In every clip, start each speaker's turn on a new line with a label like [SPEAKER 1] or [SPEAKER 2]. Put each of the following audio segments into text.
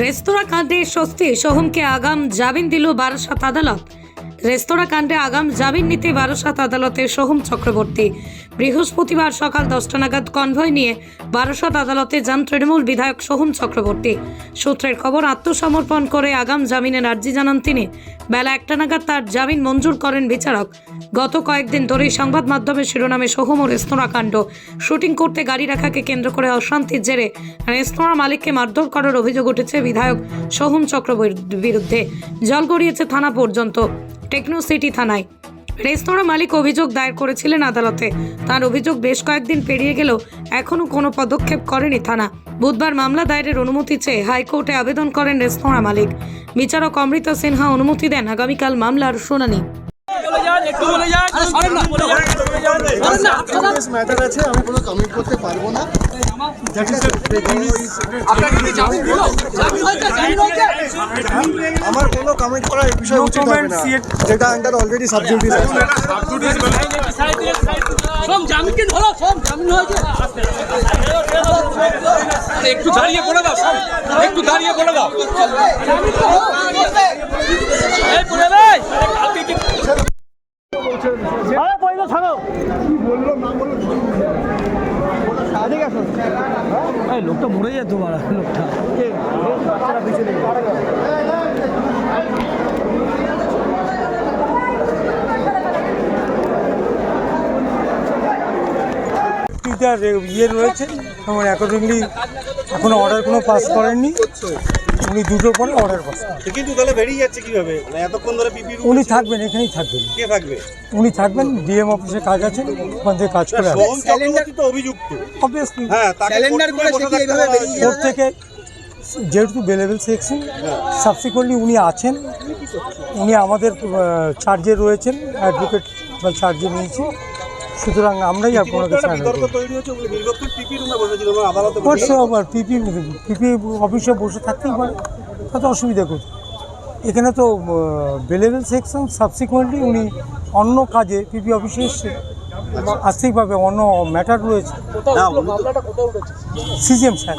[SPEAKER 1] রেস্তোরাঁ কাণ্ডে স্বস্তি সোহমকে আগাম জামিন দিল বারাসাত আদালত। রেস্তোরাঁ কাণ্ডে আগাম জামিন নিতে বারাসাত আদালতে সোহম চক্রবর্তী। বৃহস্পতিবার সকাল দশটা নাগাদ কনভয় নিয়ে বারাসাত আদালতে যান তৃণমূল বিধায়ক সোহম চক্রবর্তী। সূত্রের খবর, আত্মসমর্পণ করে আগাম জামিনের আর্জি জানান তিনি। বেলা একটা নাগাদ তার জামিন মঞ্জুর করেন বিচারক। গত কয়েকদিন ধরেই সংবাদ মাধ্যমে শিরোনামে সোহম ও রেস্তোরাঁ কাণ্ড। শুটিং করতে গাড়ি রাখাকে কেন্দ্র করে অশান্তির জেরে রেস্তোরাঁ মালিককে মারধর করার অভিযোগ উঠেছে বিধায়ক সোহম চক্রবর্তীর বিরুদ্ধে। জল গড়িয়েছে থানা পর্যন্ত। টেকনো সিটি থানায়। রেস্তোরাঁ মালিক অভিযোগ দায়ের করেছিলেন আদালতে। তার অভিযোগ বেশ কয়েকদিন পেরিয়ে গেলেও এখনও কোনো পদক্ষেপ করেনি থানা। বুধবার মামলা দায়েরের অনুমতি চেয়ে হাইকোর্টে আবেদন করেন রেস্তোরাঁ মালিক। বিচারক অমৃত সিনহা অনুমতি দেন আগামীকাল মামলার শুনানি।
[SPEAKER 2] আমি কোনো কমেন্ট করতে পারব না
[SPEAKER 3] আপনাকে কি জামিন দিল জামিন হয়েছে জামিন হয়েছে
[SPEAKER 2] আমার কোনো কমেন্ট করা এই বিষয়ে উচিত হবে না। যেটা আন্ডার অলরেডি সাবজুডিস আছে
[SPEAKER 3] সোম জামিন কি হলো সোম জামিন হয়েছে একটু দাঁড়িয়ে বলে দাও সোম। একটু দাঁড়িয়ে বলে দাও। জামিন তো হলো এই পুরে ভাই কালকে কি
[SPEAKER 4] লোকটা মরে যেত বাড়া লোকটা।
[SPEAKER 5] ইয়ে রয়েছে। আমার অ্যাকর্ডিংলি এখনও অর্ডার কোনো পাস করেননি। উনি দুটোর পরে অর্ডার
[SPEAKER 6] কিন্তু তাহলে বেরিয়ে যাচ্ছে কীভাবে? মানে এতক্ষণ ধরে পিপি
[SPEAKER 5] উনি থাকবেন এখানেই থাকবেন।
[SPEAKER 6] কে থাকবে?
[SPEAKER 5] উনি থাকবেন ডিএম অফিসে কাজ আছে ওখান থেকে কাজ করে
[SPEAKER 6] চক্রবর্তী তো অভিযুক্ত।
[SPEAKER 5] অবভিয়াসলি
[SPEAKER 6] হ্যাঁ
[SPEAKER 2] Calendar করে সে কি এইভাবে বেরিয়ে।
[SPEAKER 5] কোর্ট থেকে যেহেতু বেলেবেল সেকশন সাবসিকুয়েন্টলি উনি আছেন। উনি আমাদের চার্জে রয়েছেন অ্যাডভোকেট বা চার্জে নিয়েছি সুতরাং আমরাই আপনার
[SPEAKER 6] ইতিমধ্যে
[SPEAKER 5] কাছে
[SPEAKER 6] একটা বিতর্ক তৈরি হচ্ছে বলে নীলগপ্তির পিপি রুমে বসেছিল এবং আদালতে বসে
[SPEAKER 5] হোয়াটস আবার পিপি পিপি অফিসে বসে থাকতেই পারে তাতে অসুবিধা কোথায়? এখানে তো বেলেবেল সেকশন সাবসিকুয়েন্টলি উনি অন্য কাজে পিপি অফিসে এসছে পাবে অন্য ম্যাটার রয়েছে।
[SPEAKER 6] না,
[SPEAKER 5] সিজিএম স্যার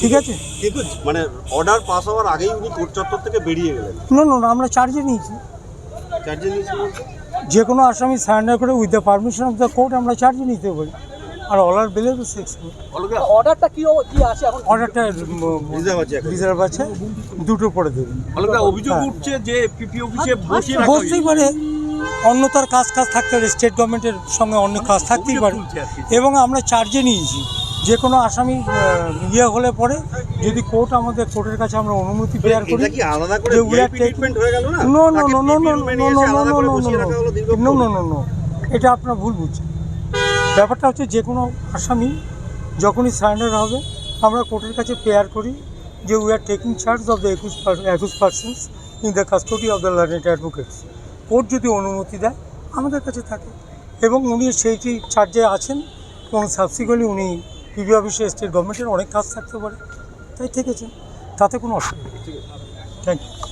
[SPEAKER 5] ঠিক আছে?
[SPEAKER 6] কিন্তু মানে অর্ডার পাস হওয়ার আগেই উনি কোর্ট চত্বর থেকে বেরিয়ে গেলেন।
[SPEAKER 5] না না আমরা চার্জে নিয়েছি।
[SPEAKER 6] চার্জে নিয়েছিল
[SPEAKER 5] যে কোনো আসামি সারেন্ডার করে with the permission of the court আমরা চার্জে নিতে পারি। আর অল আর বেলেবেল সেকশন
[SPEAKER 3] অর্ডারটা কি কি আছে এখন?
[SPEAKER 5] অর্ডারটা
[SPEAKER 6] রিজার্ভ আছে
[SPEAKER 5] রিজার্ভ আছে। দুটো পরে দেবেন
[SPEAKER 6] অভিযোগ
[SPEAKER 5] হ্যাঁ।
[SPEAKER 6] উঠছে যে পিপি অফিসে বসে
[SPEAKER 5] বসতেই পারে। অন্য তার কাজ কাজ থাকতে পারে স্টেট গভর্নমেন্টের সঙ্গে অন্য কাজ থাকতেই পারে। এবং আমরা চার্জে নিয়েছি। যে কোনো আসামি ইয়ে হলে পরে যদি কোর্ট আমাদের কোর্টের কাছে আমরা অনুমতি বেয়ার করি যে
[SPEAKER 6] ট্রিটমেন্ট হয়ে গেল না?
[SPEAKER 5] No no no no no no no no no no
[SPEAKER 6] বসিয়ে রাখা হলো দীর্ঘক্ষণ।
[SPEAKER 5] নো নো নো নো এটা আপনার ভুল বুঝছেন। ব্যাপারটা হচ্ছে যে কোনো আসামি যখনই সারেন্ডার হবে আমরা কোর্টের কাছে পেয়ার করি যে we are taking charge of the একুশ একুশ persons in the custody of the learned advocates court যদি অনুমতি দেয় আমাদের কাছে থাকে। এবং উনি সেইটি চার্জে আছেন এবং সাবসিকুয়েন্টলি উনি পিবি অফিসে স্টেট গভর্নমেন্টের অনেক কাজ থাকতে পারে। তাই থেকেছেন তাতে কোনো অসুবিধা থ্যাংক ইউ